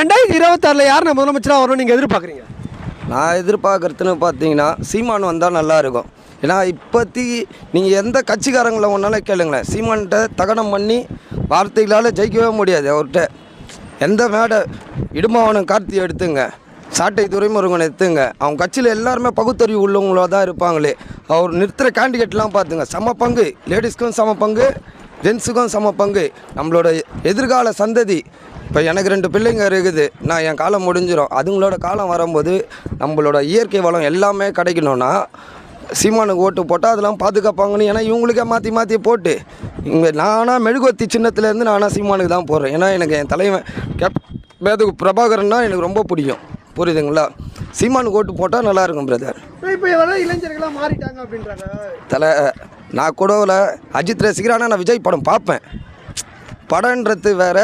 ரெண்டாயிரத்தி இருபத்தாறில் யார் நான் முதலமைச்சராக வரணும்னு நீங்கள் எதிர்பார்க்குறீங்க? நான் எதிர்பார்க்குறதுன்னு பார்த்தீங்கன்னா சீமான் வந்தால் நல்லா இருக்கும். ஏன்னா இப்போத்தி நீங்கள் எந்த கட்சிக்காரங்களை ஒன்றாலும் கேளுங்களேன். சீமான்கிட்ட தகனம் பண்ணி வார்த்தைகளால் ஜெயிக்கவே முடியாது அவர்கிட்ட. எந்த மேடை இடுமாவனம் கார்த்தி எடுத்துங்க. சாட்டை துறைமுருகன் எடுத்துங்க. அவங்க கட்சியில் எல்லாருமே பகுத்தறிவு உள்ளவங்களாக தான் இருப்பாங்களே. அவர் நிறுத்துகிற கேண்டிடேட்லாம் பார்த்துங்க. சம பங்கு. லேடிஸ்க்கும் சம பங்கு ஜென்ஸுக்கும் சம பங்கு. நம்மளோட எதிர்கால சந்ததி இப்போ எனக்கு ரெண்டு பிள்ளைங்க இருக்குது. நான் என் காலம் முடிஞ்சிடும் அதுங்களோட காலம் வரும்போது நம்மளோட இயற்கை வளம் எல்லாமே கிடைக்கணும்னா சீமானுக்கு ஓட்டு போட்டால் அதெல்லாம் பாதுகாப்பாங்கன்னு ஏன்னா இவங்களுக்கே மாற்றி மாற்றி போட்டு. இங்கே நானாக மெழுகுவத்தி சின்னத்துலேருந்து நானாக சீமானுக்கு தான் போடுறேன். ஏன்னா எனக்கு என் தலைவன் கேப் மேது பிரபாகரன்னா எனக்கு ரொம்ப பிடிக்கும். புரியுதுங்களா? சீமானுக்கு ஓட்டு போட்டால் நல்லாயிருக்கும் பிரதர் இப்போ வர இளைஞர்கள்லாம் மாறிட்டாங்க அப்படின்றாங்க. தலை நான் கூட அஜித் ரசிகரானா நான் விஜய் படம் பார்ப்பேன். படம்ன்றது வேற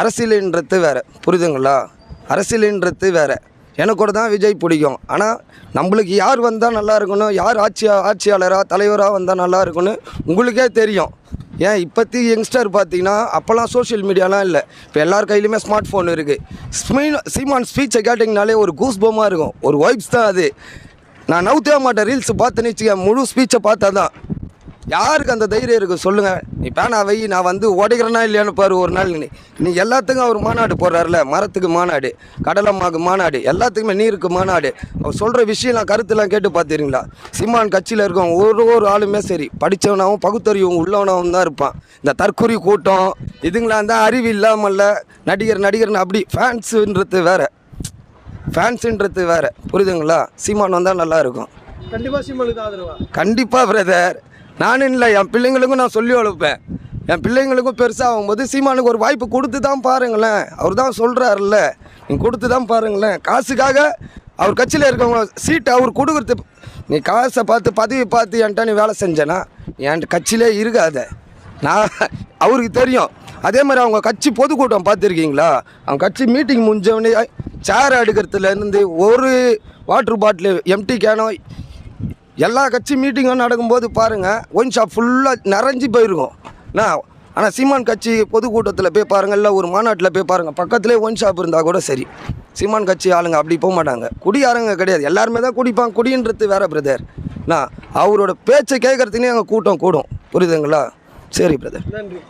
அரசியலுன்றது வேறு. புரியுதுங்களா? அரசியலுன்றது வேறு. எனக்கு கூட தான் விஜய் பிடிக்கும். ஆனால் நம்மளுக்கு யார் வந்தால் நல்லா இருக்கணும் யார் ஆட்சி ஆட்சியாளராக தலைவராக வந்தால் நல்லா இருக்குன்னு உங்களுக்கே தெரியும். ஏன்? இப்போத்தி யங்ஸ்டர் பார்த்தீங்கன்னா அப்போல்லாம் சோஷியல் மீடியாலாம் இல்லை. இப்போ எல்லார் கையிலுமே ஸ்மார்ட் ஃபோன் இருக்குது ஸ்மீன் சீமான் ஸ்பீச்சை கேட்டிங்கனாலே ஒரு கூஸ் போமாக இருக்கும். ஒரு வைப்ஸ் தான் அது. நான் நவுத்தவே மாட்டேன். ரீல்ஸ் பார்த்து நிச்சய முழு ஸ்பீச்சை பார்த்தா தான் யாருக்கு அந்த தைரியம் இருக்குது சொல்லுங்கள் நீ பேனா வை நான் வந்து உடைக்கிறேனா இல்லையான்னு பாரு ஒரு நாள் நீ. நீ எல்லாத்துக்கும் அவர் மாநாடு போடுறாருல மரத்துக்கு மாநாடு கடலம்மாக்கு மாநாடு எல்லாத்துக்குமே நீருக்கு மாநாடு. அவர் சொல்கிற விஷயம் நான் கருத்துலாம் கேட்டு பார்த்துறீங்களா சிம்மான் கட்சியில் இருக்கவங்க ஒரு ஒரு ஆளுமே சரி. படித்தவனாகவும் பகுத்தறிவும் உள்ளவனாகவும் தான் இருப்பான். இந்த தற்குறி கூட்டம் இதுங்களாம் தான் அறிவு இல்லாமல்ல. நடிகர் நடிகர்னு அப்படி ஃபேன்ஸுன்றது வேற. ஃபேன்ஸுன்றது வேற. புரியுதுங்களா? சீமான் வந்தால் நல்லா இருக்கும். கண்டிப்பாக சீமானுக்கு ஆதரவா? கண்டிப்பாக பிரதர் நானும் இல்லை என் பிள்ளைங்களுக்கும் நான் சொல்லி வளர்ப்பேன் என் பிள்ளைங்களுக்கும் பெருசாக ஆகும்போது சீமானுக்கு ஒரு வாய்ப்பு கொடுத்து தான் பாருங்களேன். அவர் தான் சொல்கிறாருல்ல நீங்கள் கொடுத்து தான் பாருங்களேன். காசுக்காக அவர் கட்சியில் இருக்கவங்க சீட்டை அவர் கொடுக்குறது நீ காசை பார்த்து பதவி பார்த்து என்கிட்ட நீ வேலை செஞ்சேன்னா என் கட்சியிலே இருக்காத. நான் அவருக்கு தெரியும். அதே மாதிரி அவங்க கட்சி பொதுக்கூட்டம் பார்த்துருக்கீங்களா? அவங்க கட்சி மீட்டிங் முடிஞ்சவொடனே சேர் எடுக்கிறதுலேருந்து ஒரு வாட்டர் பாட்டில் எம்டி கேனோ எல்லா கட்சி மீட்டிங்கும் நடக்கும்போது பாருங்கள் ஒயின் ஷாப் ஃபுல்லாக நிறைஞ்சு போயிருக்கும். என்ன ஆனால் சீமான் கட்சி பொதுக்கூட்டத்தில் போய் பாருங்கள் இல்லை ஒரு மாநாட்டில் போய் பாருங்கள் பக்கத்துலேயே ஒயின் ஷாப் இருந்தால் கூட சரி. சீமான் கட்சி ஆளுங்க அப்படி போக மாட்டாங்க. குடியாரங்க கிடையாது. எல்லாருமே தான் குடிப்பாங்க. குடின்றது வேற பிரதர் நான் அவரோட பேச்சை கேட்குறதுனே எங்கள் கூட்டம் கூடும். புரியுதுங்களா? சரி பிரதர் நன்றி.